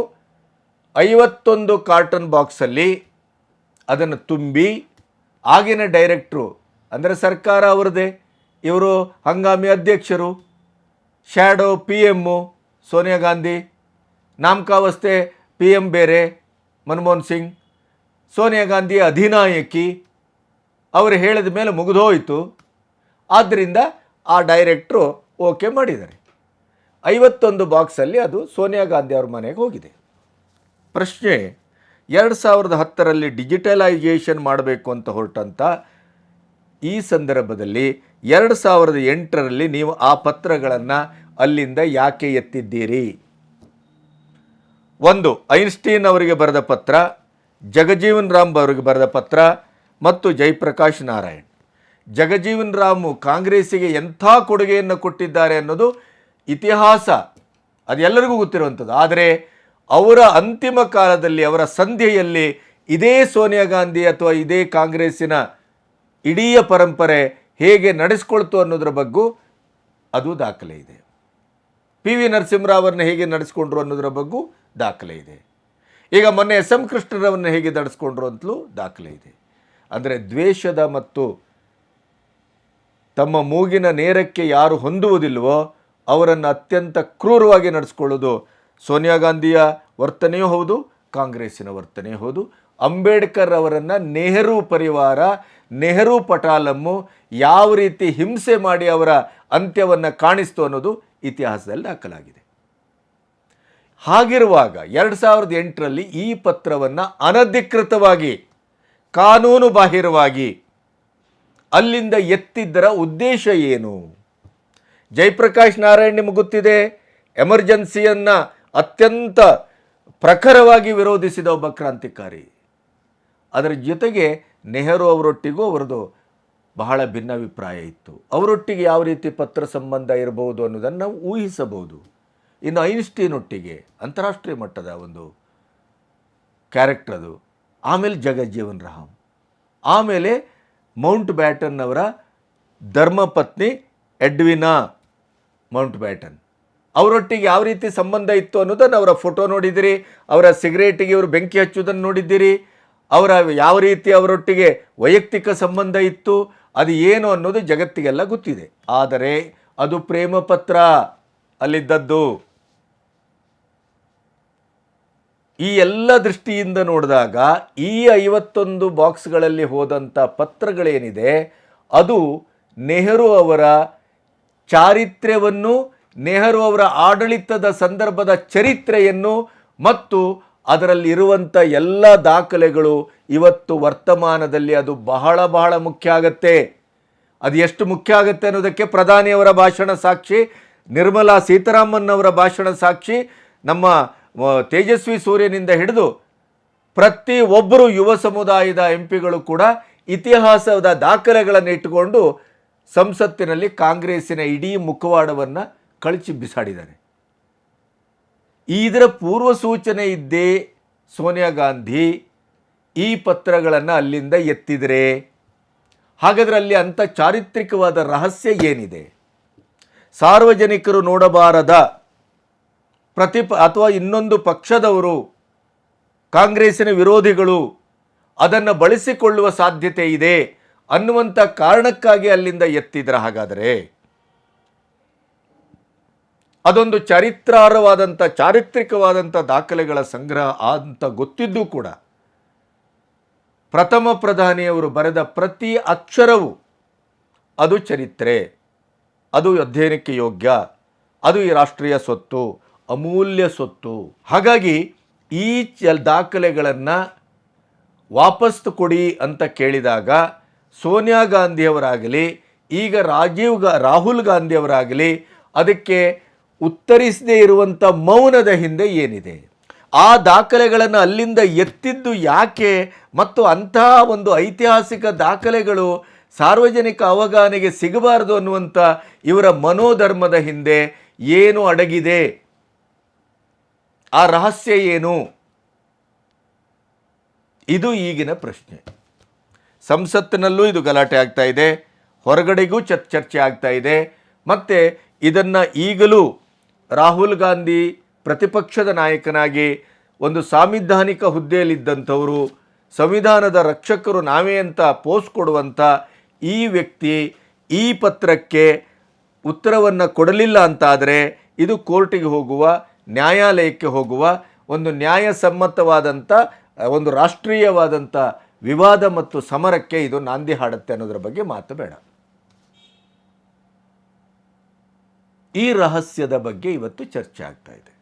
Speaker 1: ಐವತ್ತೊಂದು ಕಾರ್ಟನ್ ಬಾಕ್ಸಲ್ಲಿ ಅದನ್ನು ತುಂಬಿ, ಆಗಿನ ಡೈರೆಕ್ಟ್ರು, ಅಂದರೆ ಸರ್ಕಾರ ಅವರದೇ ಇವರು ಹಂಗಾಮಿ ಅಧ್ಯಕ್ಷರು, shadow P M Sonia Gandhi, ನಾಮಕಾವಸ್ಥೆ P M ಬೇರೆ, ಮನಮೋಹನ್ ಸಿಂಗ್, ಸೋನಿಯಾ ಗಾಂಧಿ ಅಧಿನಾಯಕಿ, ಅವರು ಹೇಳಿದ ಮೇಲೆ ಮುಗಿದೋಯಿತು. ಆದ್ದರಿಂದ ಆ ಡೈರೆಕ್ಟ್ರು ಓಕೆ ಮಾಡಿದ್ದಾರೆ. ಐವತ್ತೊಂದು ಬಾಕ್ಸಲ್ಲಿ ಅದು ಸೋನಿಯಾ ಗಾಂಧಿ ಅವ್ರ ಮನೆಗೆ ಹೋಗಿದೆ. ಪ್ರಶ್ನೆ, ಎರಡು ಸಾವಿರದ ಹತ್ತರಲ್ಲಿ ಡಿಜಿಟಲೈಜೇಷನ್ ಮಾಡಬೇಕು ಅಂತ ಹೊರಟಂಥ ಈ ಸಂದರ್ಭದಲ್ಲಿ ಎರಡು ಸಾವಿರದ ಎಂಟರಲ್ಲಿ ನೀವು ಆ ಪತ್ರಗಳನ್ನು ಅಲ್ಲಿಂದ ಯಾಕೆ ಎತ್ತಿದ್ದೀರಿ? ಒಂದು, ಐನ್ಸ್ಟೀನ್ ಅವರಿಗೆ ಬರೆದ ಪತ್ರ, ಜಗಜೀವನ್ ರಾಮ್ ಅವರಿಗೆ ಬರೆದ ಪತ್ರ ಮತ್ತು ಜಯಪ್ರಕಾಶ್ ನಾರಾಯಣ್. ಜಗಜೀವನ್ ರಾಮು ಕಾಂಗ್ರೆಸ್ಸಿಗೆ ಎಂಥ ಕೊಡುಗೆಯನ್ನು ಕೊಟ್ಟಿದ್ದಾರೆ ಅನ್ನೋದು ಇತಿಹಾಸ, ಅದೆಲ್ಲರಿಗೂ ಗೊತ್ತಿರುವಂಥದ್ದು. ಆದರೆ ಅವರ ಅಂತಿಮ ಕಾಲದಲ್ಲಿ, ಅವರ ಸಂಧ್ಯೆಯಲ್ಲಿ ಇದೇ ಸೋನಿಯಾ ಗಾಂಧಿ ಅಥವಾ ಇದೇ ಕಾಂಗ್ರೆಸ್ಸಿನ ಇಡೀ ಪರಂಪರೆ ಹೇಗೆ ನಡೆಸ್ಕೊಳ್ತು ಅನ್ನೋದ್ರ ಬಗ್ಗೂ ಅದು ದಾಖಲೆ ಇದೆ. ಪಿ ವಿ ನರಸಿಂಹರಾವ್ರನ್ನ ಹೇಗೆ ನಡೆಸ್ಕೊಂಡ್ರು ಅನ್ನೋದರ ಬಗ್ಗೂ ದಾಖಲೆ ಇದೆ. ಈಗ ಮೊನ್ನೆ ಎಸ್ ಎಂ ಕೃಷ್ಣರವ್ರನ್ನ ಹೇಗೆ ನಡೆಸ್ಕೊಂಡ್ರು ಅಂತಲೂ ದಾಖಲೆ ಇದೆ. ಅಂದರೆ ದ್ವೇಷದ ಮತ್ತು ತಮ್ಮ ಮೂಗಿನ ನೇರಕ್ಕೆ ಯಾರು ಹೊಂದುವುದಿಲ್ವೋ ಅವರನ್ನು ಅತ್ಯಂತ ಕ್ರೂರವಾಗಿ ನಡೆಸ್ಕೊಳ್ಳೋದು ಸೋನಿಯಾ ಗಾಂಧಿಯ ವರ್ತನೆಯೂ ಹೌದು, ಕಾಂಗ್ರೆಸ್ಸಿನ ವರ್ತನೆ ಹೌದು. ಅಂಬೇಡ್ಕರ್ ಅವರನ್ನು ನೆಹರು ಪರಿವಾರ, ನೆಹರು ಪಟಾಲಮ್ಮು ಯಾವ ರೀತಿ ಹಿಂಸೆ ಮಾಡಿ ಅವರ ಅಂತ್ಯವನ್ನು ಕಾಣಿಸ್ತು ಅನ್ನೋದು ಇತಿಹಾಸದಲ್ಲಿ ದಾಖಲಾಗಿದೆ. ಹಾಗಿರುವಾಗ ಎರಡು ಸಾವಿರದ ಎಂಟರಲ್ಲಿ ಈ ಪತ್ರವನ್ನು ಅನಧಿಕೃತವಾಗಿ, ಕಾನೂನು ಬಾಹಿರವಾಗಿ ಅಲ್ಲಿಂದ ಎತ್ತಿದ್ದರ ಉದ್ದೇಶ ಏನು? ಜಯಪ್ರಕಾಶ್ ನಾರಾಯಣ್ ನಿಮಗೆ ಗೊತ್ತಿದೆ, ಎಮರ್ಜೆನ್ಸಿಯನ್ನು ಅತ್ಯಂತ ಪ್ರಖರವಾಗಿ ವಿರೋಧಿಸಿದ ಒಬ್ಬ ಕ್ರಾಂತಿಕಾರಿ. ಅದರ ಜೊತೆಗೆ ನೆಹರು ಅವರೊಟ್ಟಿಗೂ ಅವರದು ಬಹಳ ಭಿನ್ನಾಭಿಪ್ರಾಯ ಇತ್ತು. ಅವರೊಟ್ಟಿಗೆ ಯಾವ ರೀತಿ ಪತ್ರ ಸಂಬಂಧ ಇರಬಹುದು ಅನ್ನೋದನ್ನು ನಾವು ಊಹಿಸಬಹುದು. ಇನ್ನು ಐನ್ಸ್ಟೀನ್ ಒಟ್ಟಿಗೆ ಅಂತಾರಾಷ್ಟ್ರೀಯ ಮಟ್ಟದ ಒಂದು ಕ್ಯಾರೆಕ್ಟರ್ ಅದು. ಆಮೇಲೆ ಜಗಜ್ಜೀವನ್ ರಾಮ್. ಆಮೇಲೆ ಮೌಂಟ್ ಬ್ಯಾಟನ್ ಅವರ ಧರ್ಮಪತ್ನಿ ಎಡ್ವಿನಾ ಮೌಂಟ್ ಬ್ಯಾಟನ್. ಅವರೊಟ್ಟಿಗೆ ಯಾವ ರೀತಿ ಸಂಬಂಧ ಇತ್ತು ಅನ್ನೋದನ್ನು ಅವರ ಫೋಟೋ ನೋಡಿದ್ದೀರಿ ಅವರ ಸಿಗರೇಟಿಗೆ ಇವರು ಬೆಂಕಿ ಹಚ್ಚುವುದನ್ನು ನೋಡಿದ್ದೀರಿ ಅವರ ಯಾವ ರೀತಿ ಅವರೊಟ್ಟಿಗೆ ವೈಯಕ್ತಿಕ ಸಂಬಂಧ ಇತ್ತು, ಅದು ಏನು ಅನ್ನೋದು ಜಗತ್ತಿಗೆಲ್ಲ ಗೊತ್ತಿದೆ. ಆದರೆ ಅದು ಪ್ರೇಮ ಪತ್ರ ಅಲ್ಲಿದ್ದದ್ದು. ಈ ಎಲ್ಲ ದೃಷ್ಟಿಯಿಂದ ನೋಡಿದಾಗ ಈ ಐವತ್ತೊಂದು ಬಾಕ್ಸ್ಗಳಲ್ಲಿ ಹೋದಂಥ ಪತ್ರಗಳೇನಿದೆ, ಅದು ನೆಹರು ಅವರ ಚಾರಿತ್ರ್ಯವನ್ನು ನೆಹರು ಅವರ ಆಡಳಿತದ ಸಂದರ್ಭದ ಚರಿತ್ರೆಯನ್ನು ಮತ್ತು ಅದರಲ್ಲಿರುವಂಥ ಎಲ್ಲ ದಾಖಲೆಗಳು ಇವತ್ತು ವರ್ತಮಾನದಲ್ಲಿ ಅದು ಬಹಳ ಬಹಳ ಮುಖ್ಯ ಆಗತ್ತೆ. ಅದು ಎಷ್ಟು ಮುಖ್ಯ ಆಗುತ್ತೆ ಅನ್ನೋದಕ್ಕೆ ಪ್ರಧಾನಿಯವರ ಭಾಷಣ ಸಾಕ್ಷಿ, ನಿರ್ಮಲಾ ಸೀತಾರಾಮನ್ ಅವರ ಭಾಷಣ ಸಾಕ್ಷಿ, ನಮ್ಮ ತೇಜಸ್ವಿ ಸೂರ್ಯನಿಂದ ಹಿಡಿದು ಪ್ರತಿ ಒಬ್ಬರು ಯುವ ಸಮುದಾಯದ ಎಂ ಪಿಗಳು ಕೂಡ ಇತಿಹಾಸದ ದಾಖಲೆಗಳನ್ನು ಇಟ್ಟುಕೊಂಡು ಸಂಸತ್ತಿನಲ್ಲಿ ಕಾಂಗ್ರೆಸ್ಸಿನ ಇಡೀ ಮುಖವಾಡವನ್ನು ಕಳಚಿ ಬಿಸಾಡಿದ್ದಾರೆ. ಇದರ ಪೂರ್ವ ಸೂಚನೆ ಇದ್ದೇ ಸೋನಿಯಾ ಗಾಂಧಿ ಈ ಪತ್ರಗಳನ್ನು ಅಲ್ಲಿಂದ ಎತ್ತಿದರೆ. ಹಾಗಾದರೆ ಅಲ್ಲಿ ಅಂಥ ಚಾರಿತ್ರಿಕವಾದ ರಹಸ್ಯ ಏನಿದೆ? ಸಾರ್ವಜನಿಕರು ನೋಡಬಾರದ ಪ್ರತಿಪ ಅಥವಾ ಇನ್ನೊಂದು ಪಕ್ಷದವರು, ಕಾಂಗ್ರೆಸ್ಸಿನ ವಿರೋಧಿಗಳು ಅದನ್ನು ಬಳಸಿಕೊಳ್ಳುವ ಸಾಧ್ಯತೆ ಇದೆ ಅನ್ನುವಂಥ ಕಾರಣಕ್ಕಾಗಿ ಅಲ್ಲಿಂದ ಎತ್ತಿದ್ರ ಹಾಗಾದರೆ? ಅದೊಂದು ಚರಿತ್ರಾರ್ಹವಾದಂಥ, ಚಾರಿತ್ರಿಕವಾದಂಥ ದಾಖಲೆಗಳ ಸಂಗ್ರಹ ಅಂತ ಗೊತ್ತಿದ್ದೂ ಕೂಡ ಪ್ರಥಮ ಪ್ರಧಾನಿಯವರು ಬರೆದ ಪ್ರತಿ ಅಕ್ಷರವು ಅದು ಚರಿತ್ರೆ, ಅದು ಅಧ್ಯಯನಕ್ಕೆ ಯೋಗ್ಯ, ಅದು ಈ ರಾಷ್ಟ್ರೀಯ ಸ್ವತ್ತು, ಅಮೂಲ್ಯ ಸ್ವತ್ತು. ಹಾಗಾಗಿ ಈ ಚ, ದಾಖಲೆಗಳನ್ನು ವಾಪಸ್ ಕೊಡಿ ಅಂತ ಕೇಳಿದಾಗ ಸೋನಿಯಾ ಗಾಂಧಿಯವರಾಗಲಿ, ಈಗ ರಾಜೀವ್ ಗಾ, ರಾಹುಲ್ ಗಾಂಧಿಯವರಾಗಲಿ, ಅದಕ್ಕೆ ಉತ್ತರಿಸದೇ ಇರುವಂಥ ಮೌನದ ಹಿಂದೆ ಏನಿದೆ? ಆ ದಾಖಲೆಗಳನ್ನು ಅಲ್ಲಿಂದ ಎತ್ತಿದ್ದು ಯಾಕೆ? ಮತ್ತು ಅಂತಹ ಒಂದು ಐತಿಹಾಸಿಕ ದಾಖಲೆಗಳು ಸಾರ್ವಜನಿಕ ಅವಗಾಹನೆಗೆ ಸಿಗಬಾರದು ಅನ್ನುವಂಥ ಇವರ ಮನೋಧರ್ಮದ ಹಿಂದೆ ಏನು ಅಡಗಿದೆ? ಆ ರಹಸ್ಯ ಏನು? ಇದು ಈಗಿನ ಪ್ರಶ್ನೆ. ಸಂಸತ್ತಿನಲ್ಲೂ ಇದು ಗಲಾಟೆ ಆಗ್ತಾ ಇದೆ. ಹೊರಗಡೆಗೂ ಚರ್ಚೆ ಆಗ್ತಾ ಇದೆ. ಮತ್ತು ಇದನ್ನು ಈಗಲೂ ರಾಹುಲ್ ಗಾಂಧಿ ಪ್ರತಿಪಕ್ಷದ ನಾಯಕನಾಗಿ ಒಂದು ಸಾಂವಿಧಾನಿಕ ಹುದ್ದೆಯಲ್ಲಿದ್ದಂಥವರು, ಸಂವಿಧಾನದ ರಕ್ಷಕರು ನಾವೇ ಅಂತ ಪೋಸ್ಟ್ ಕೊಡುವಂಥ ಈ ವ್ಯಕ್ತಿ ಈ ಪತ್ರಕ್ಕೆ ಉತ್ತರವನ್ನು ಕೊಡಲಿಲ್ಲ ಅಂತಾದರೆ ಇದು ಕೋರ್ಟಿಗೆ ಹೋಗುವ, ನ್ಯಾಯಾಲಯಕ್ಕೆ ಹೋಗುವ ಒಂದು ನ್ಯಾಯಸಮ್ಮತವಾದಂಥ, ಒಂದು ರಾಷ್ಟ್ರೀಯವಾದಂಥ ವಿವಾದ ಮತ್ತು ಸಮರಕ್ಕೆ ಇದು ನಾಂದಿ ಹಾಡುತ್ತೆ ಅನ್ನೋದ್ರ ಬಗ್ಗೆ ಮಾತು ಬೇಡ. ಈ ರಹಸ್ಯದ ಬಗ್ಗೆ ಇವತ್ತು ಚರ್ಚೆ ಆಗ್ತಾ ಇದೆ.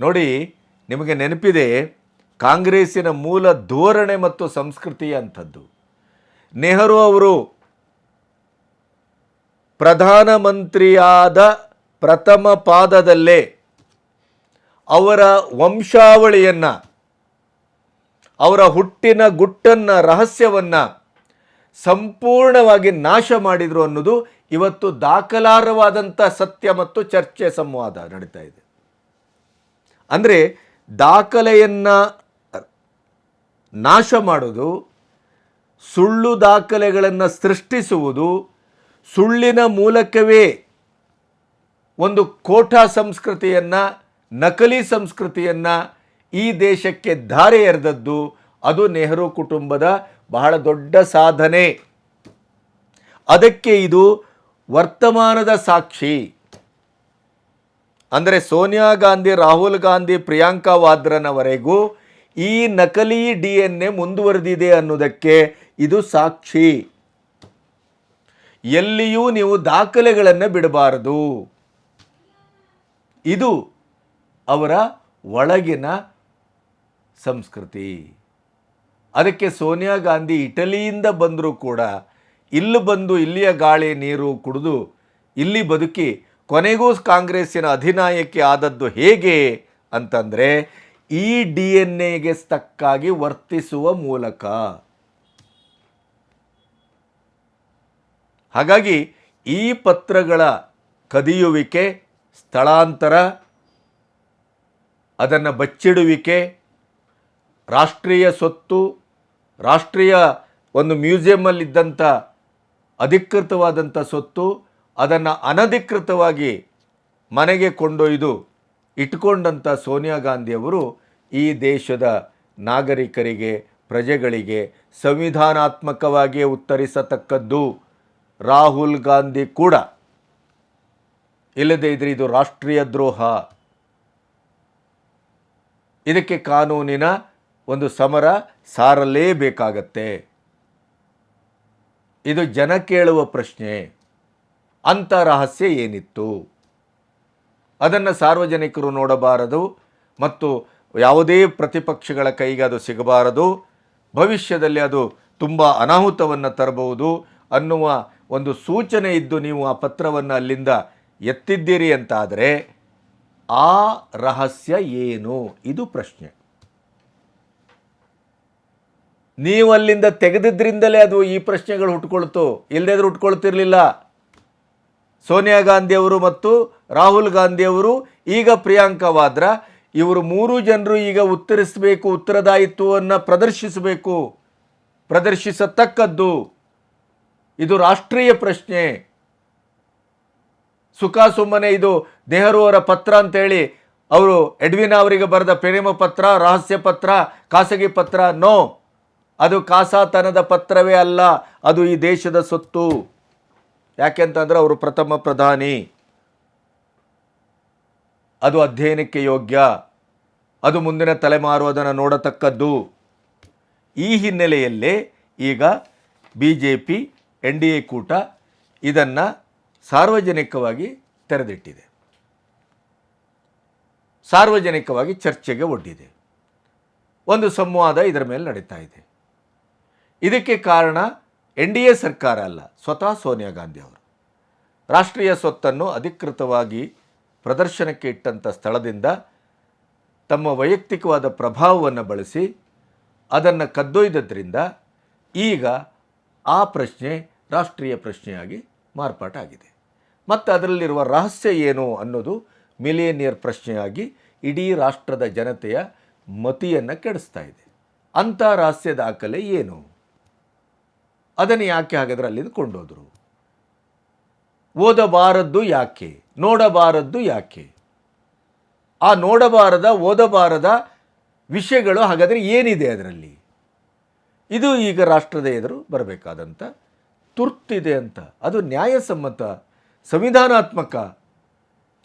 Speaker 1: ನೋಡಿ, ನಿಮಗೆ ನೆನಪಿದೆ, ಕಾಂಗ್ರೆಸ್ಸಿನ ಮೂಲ ಧೋರಣೆ ಮತ್ತು ಸಂಸ್ಕೃತಿ ಅಂಥದ್ದು. ನೆಹರು ಅವರು ಪ್ರಧಾನಮಂತ್ರಿಯಾದ ಪ್ರಥಮ ಪಾದದಲ್ಲೇ ಅವರ ವಂಶಾವಳಿಯನ್ನು, ಅವರ ಹುಟ್ಟಿನ ಗುಟ್ಟನ್ನು ರಹಸ್ಯವನ್ನು ಸಂಪೂರ್ಣವಾಗಿ ನಾಶ ಮಾಡಿದರು ಅನ್ನೋದು ಇವತ್ತು ದಾಖಲಾರ್ಹವಾದಂಥ ಸತ್ಯ ಮತ್ತು ಚರ್ಚೆ ಸಂವಾದ ನಡೀತಾ ಇದೆ. ಅಂದರೆ ದಾಖಲೆಯನ್ನು ನಾಶ ಮಾಡೋದು ಸುಳ್ಳು ದಾಖಲೆಗಳನ್ನು ಸೃಷ್ಟಿಸುವುದು ಸುಳ್ಳಿನ ಮೂಲಕವೇ ಒಂದು ಕೋಠಾ ಸಂಸ್ಕೃತಿಯನ್ನು, ನಕಲಿ ಸಂಸ್ಕೃತಿಯನ್ನು ಈ ದೇಶಕ್ಕೆ ಧಾರೆ ಎರೆದದ್ದು, ಅದು ನೆಹರು ಕುಟುಂಬದ ಬಹಳ ದೊಡ್ಡ ಸಾಧನೆ. ಅದಕ್ಕೆ ಇದು ವರ್ತಮಾನದ ಸಾಕ್ಷಿ. ಅಂದರೆ ಸೋನಿಯಾ ಗಾಂಧಿ, ರಾಹುಲ್ ಗಾಂಧಿ, ಪ್ರಿಯಾಂಕಾ ವಾದ್ರನವರೆಗೂ ಈ ನಕಲಿ ಡಿ ಎನ್ ಎ ಮುಂದುವರೆದಿದೆ ಅನ್ನೋದಕ್ಕೆ ಇದು ಸಾಕ್ಷಿ. ಎಲ್ಲಿಯೂ ನೀವು ದಾಖಲೆಗಳನ್ನು ಬಿಡಬಾರದು. ಇದು ಅವರ ಒಳಗಿನ ಸಂಸ್ಕೃತಿ. ಅದಕ್ಕೆ ಸೋನಿಯಾ ಗಾಂಧಿ ಇಟಲಿಯಿಂದ ಬಂದರೂ ಕೂಡ ಇಲ್ಲಿ ಬಂದು ಇಲ್ಲಿಯ ಗಾಳಿ, ನೀರು ಕುಡಿದು ಇಲ್ಲಿ ಬದುಕಿ ಕೊನೆಗೂ ಕಾಂಗ್ರೆಸ್ಸಿನ ಅಧಿನಾಯಕಿ ಆದದ್ದು ಹೇಗೆ ಅಂತಂದರೆ ಈ ಡಿ ಎನ್ ಎಗೆ ತಕ್ಕಾಗಿ ವರ್ತಿಸುವ ಮೂಲಕ. ಹಾಗಾಗಿ ಈ ಪತ್ರಗಳ ಕದಿಯುವಿಕೆ, ಸ್ಥಳಾಂತರ, ಅದನ್ನು ಬಚ್ಚಿಡುವಿಕೆ, ರಾಷ್ಟ್ರೀಯ ಸ್ವತ್ತು ರಾಷ್ಟ್ರೀಯ ಒಂದು ಮ್ಯೂಸಿಯಮ್ಮಲ್ಲಿದ್ದಂಥ ಅಧಿಕೃತವಾದಂಥ ಸೊತ್ತು ಅದನ್ನು ಅನಧಿಕೃತವಾಗಿ ಮನೆಗೆ ಕೊಂಡೊಯ್ದು ಇಟ್ಕೊಂಡಂಥ ಸೋನಿಯಾ ಗಾಂಧಿಯವರು ಈ ದೇಶದ ನಾಗರಿಕರಿಗೆ, ಪ್ರಜೆಗಳಿಗೆ ಸಂವಿಧಾನಾತ್ಮಕವಾಗಿಯೇ ಉತ್ತರಿಸತಕ್ಕದ್ದು ರಾಹುಲ್ ಗಾಂಧಿ ಕೂಡ. ಇಲ್ಲದೇ ಇದ್ರೆ ಇದು ರಾಷ್ಟ್ರೀಯ ದ್ರೋಹ. ಇದಕ್ಕೆ ಕಾನೂನಿನ ಒಂದು ಸಮರ ಸಾರಲೇಬೇಕಾಗತ್ತೆ. ಇದು ಜನ ಕೇಳುವ ಪ್ರಶ್ನೆ. ಅಂಥ ರಹಸ್ಯ ಏನಿತ್ತು? ಅದನ್ನು ಸಾರ್ವಜನಿಕರು ನೋಡಬಾರದು ಮತ್ತು ಯಾವುದೇ ಪ್ರತಿಪಕ್ಷಗಳ ಕೈಗೆ ಅದು ಸಿಗಬಾರದು. ಭವಿಷ್ಯದಲ್ಲಿ ಅದು ತುಂಬ ಅನಾಹುತವನ್ನು ತರಬಹುದು ಅನ್ನುವ ಒಂದು ಸೂಚನೆ ಇದ್ದು ನೀವು ಆ ಪತ್ರವನ್ನು ಅಲ್ಲಿಂದ ಎತ್ತಿದ್ದೀರಿ ಅಂತಾದರೆ ಆ ರಹಸ್ಯ ಏನು? ಇದು ಪ್ರಶ್ನೆ. ನೀವು ಅಲ್ಲಿಂದ ತೆಗೆದಿದ್ದರಿಂದಲೇ ಅದು ಈ ಪ್ರಶ್ನೆಗಳು ಹುಟ್ಕೊಳ್ತು. ಇಲ್ಲದೇದ್ರೂ ಹುಟ್ಕೊಳ್ತಿರ್ಲಿಲ್ಲ. ಸೋನಿಯಾ ಗಾಂಧಿಯವರು ಮತ್ತು ರಾಹುಲ್ ಗಾಂಧಿಯವರು ಈಗ ಪ್ರಿಯಾಂಕಾ ವಾದ್ರಾ ಇವರು ಮೂರು ಜನರು ಈಗ ಉತ್ತರಿಸಬೇಕು ಉತ್ತರದಾಯಿತ್ವವನ್ನು ಪ್ರದರ್ಶಿಸಬೇಕು. ಪ್ರದರ್ಶಿಸತಕ್ಕದ್ದು ಇದು ರಾಷ್ಟ್ರೀಯ ಪ್ರಶ್ನೆ. ಸುಖ ಸುಮ್ಮನೆ ಇದು ನೆಹರು ಅವರ ಪತ್ರ ಅಂತೇಳಿ ಅವರು ಎಡ್ವಿನ್ ಅವರಿಗೆ ಬರೆದ ಪ್ರೇಮ ಪತ್ರ, ರಹಸ್ಯ ಪತ್ರ, ಖಾಸಗಿ ಪತ್ರ, ನೋ. ಅದು ಕಾಸಾತನದ ಪತ್ರವೇ ಅಲ್ಲ, ಅದು ಈ ದೇಶದ ಸೊತ್ತು. ಯಾಕೆಂತಂದ್ರೆ ಅವರು ಪ್ರಥಮ ಪ್ರಧಾನಿ. ಅದು ಅಧ್ಯಯನಕ್ಕೆ ಯೋಗ್ಯ. ಅದು ಮುಂದಿನ ತಲೆಮಾರು, ಅದನ್ನು ನೋಡತಕ್ಕದ್ದು. ಈ ಹಿನ್ನೆಲೆಯಲ್ಲೇ ಈಗ B J P N D A ಕೂಟ ಇದನ್ನು ಸಾರ್ವಜನಿಕವಾಗಿ ತೆರೆದಿಟ್ಟಿದೆ. ಸಾರ್ವಜನಿಕವಾಗಿ ಚರ್ಚೆಗೆ ಒಡ್ಡಿದೆ. ಒಂದು ಸಂವಾದ ಇದರ ಮೇಲೆ ನಡೀತಾ ಇದೆ. ಇದಕ್ಕೆ ಕಾರಣ ಎನ್ ಡಿ ಎ ಸರ್ಕಾರ ಅಲ್ಲ, ಸ್ವತಃ ಸೋನಿಯಾ ಗಾಂಧಿ ಅವರು. ರಾಷ್ಟ್ರೀಯ ಸ್ವತ್ತನ್ನು ಅಧಿಕೃತವಾಗಿ ಪ್ರದರ್ಶನಕ್ಕೆ ಇಟ್ಟಂಥ ಸ್ಥಳದಿಂದ ತಮ್ಮ ವೈಯಕ್ತಿಕವಾದ ಪ್ರಭಾವವನ್ನು ಬಳಸಿ ಅದನ್ನು ಕದ್ದೊಯ್ದದ್ರಿಂದ ಈಗ ಆ ಪ್ರಶ್ನೆ ರಾಷ್ಟ್ರೀಯ ಪ್ರಶ್ನೆಯಾಗಿ ಮಾರ್ಪಾಟಾಗಿದೆ. ಮತ್ತು ಅದರಲ್ಲಿರುವ ರಹಸ್ಯ ಏನು ಅನ್ನೋದು ಮಿಲಿಯನಿಯರ್ ಪ್ರಶ್ನೆಯಾಗಿ ಇಡೀ ರಾಷ್ಟ್ರದ ಜನತೆಯ ಮತಿಯನ್ನು ಕೆಡಿಸ್ತಾ ಇದೆ. ಅಂಥ ರಹಸ್ಯ ದಾಖಲೆ ಏನು? ಅದನ್ನು ಯಾಕೆ ಹಾಗಾದರೆ ಅಲ್ಲಿಂದ ಕೊಂಡೋದ್ರು? ಓದಬಾರದ್ದು ಯಾಕೆ? ನೋಡಬಾರದ್ದು ಯಾಕೆ? ಆ ನೋಡಬಾರದ, ಓದಬಾರದ ವಿಷಯಗಳು ಹಾಗಾದರೆ ಏನಿದೆ ಅದರಲ್ಲಿ? ಇದು ಈಗ ರಾಷ್ಟ್ರದ ಎದುರು ಬರಬೇಕಾದಂಥ ತುರ್ತಿದೆ ಅಂತ. ಅದು ನ್ಯಾಯಸಮ್ಮತ, ಸಂವಿಧಾನಾತ್ಮಕ,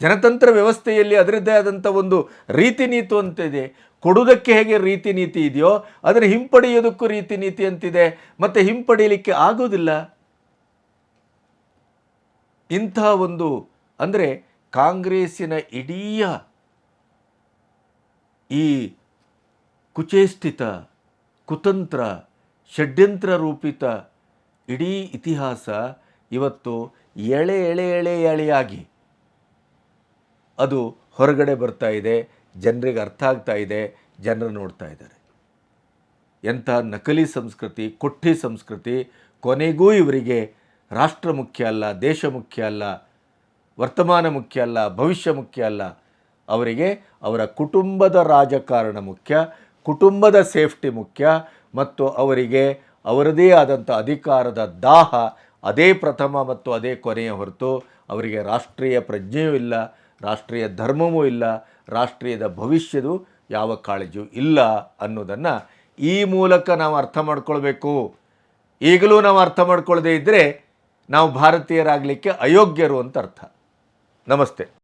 Speaker 1: ಜನತಂತ್ರ ವ್ಯವಸ್ಥೆಯಲ್ಲಿ ಅದರದ್ದೇ ಆದಂಥ ಒಂದು ರೀತಿ ನೀತಿ ಅಂತಿದೆ ಕೊಡುವುದಕ್ಕೆ ಹೇಗೆ ರೀತಿ ನೀತಿ ಇದೆಯೋ, ಅದನ್ನು ಹಿಂಪಡೆಯೋದಕ್ಕೂ ರೀತಿ ನೀತಿ ಅಂತಿದೆ. ಮತ್ತು ಹಿಂಪಡೆಯಲಿಕ್ಕೆ ಆಗೋದಿಲ್ಲ. ಇಂಥ ಒಂದು, ಅಂದರೆ ಕಾಂಗ್ರೆಸ್ಸಿನ ಇಡೀ ಈ ಕುಚೇಷ್ಟಿತ ಕುತಂತ್ರ, ಷಡ್ಯಂತ್ರ ರೂಪಿತ ಇಡೀ ಇತಿಹಾಸ ಇವತ್ತು ಎಳೆ ಎಳೆ ಎಳೆ ಎಳೆಯಾಗಿ ಅದು ಹೊರಗಡೆ ಬರ್ತಾ ಇದೆ. ಜನರಿಗೆ ಅರ್ಥ ಆಗ್ತಾ ಇದೆ, ಜನರು ನೋಡ್ತಾ ಇದ್ದಾರೆ. ಎಂಥ ನಕಲಿ ಸಂಸ್ಕೃತಿ, ಕೊಟ್ಟಿ ಸಂಸ್ಕೃತಿ, ಕೊನೆಗೂ ಇವರಿಗೆ ರಾಷ್ಟ್ರ ಮುಖ್ಯ ಅಲ್ಲ, ದೇಶ ಮುಖ್ಯ ಅಲ್ಲ, ವರ್ತಮಾನ ಮುಖ್ಯ ಅಲ್ಲ, ಭವಿಷ್ಯ ಮುಖ್ಯ ಅಲ್ಲ. ಅವರಿಗೆ ಅವರ ಕುಟುಂಬದ ರಾಜಕಾರಣ ಮುಖ್ಯ, ಕುಟುಂಬದ ಸೇಫ್ಟಿ ಮುಖ್ಯ ಮತ್ತು ಅವರಿಗೆ ಅವರದೇ ಆದಂಥ ಅಧಿಕಾರದ ದಾಹ, ಅದೇ ಪ್ರಥಮ ಮತ್ತು ಅದೇ ಕೊನೆಯ ಹೊರತು ಅವರಿಗೆ ರಾಷ್ಟ್ರೀಯ ಪ್ರಜ್ಞೆಯೂ ಇಲ್ಲ ರಾಷ್ಟ್ರೀಯ ಧರ್ಮವೂ ಇಲ್ಲ, ರಾಷ್ಟ್ರೀಯದ ಭವಿಷ್ಯದು ಯಾವ ಕಾಳಜಿಯೂ ಇಲ್ಲ ಅನ್ನೋದನ್ನು ಈ ಮೂಲಕ ನಾವು ಅರ್ಥ ಮಾಡ್ಕೊಳ್ಬೇಕು. ಈಗಲೂ ನಾವು ಅರ್ಥ ಮಾಡ್ಕೊಳ್ಳದೇ ಇದ್ದರೆ ನಾವು ಭಾರತೀಯರಾಗಲಿಕ್ಕೆ ಅಯೋಗ್ಯರು ಅಂತ ಅರ್ಥ. ನಮಸ್ತೆ.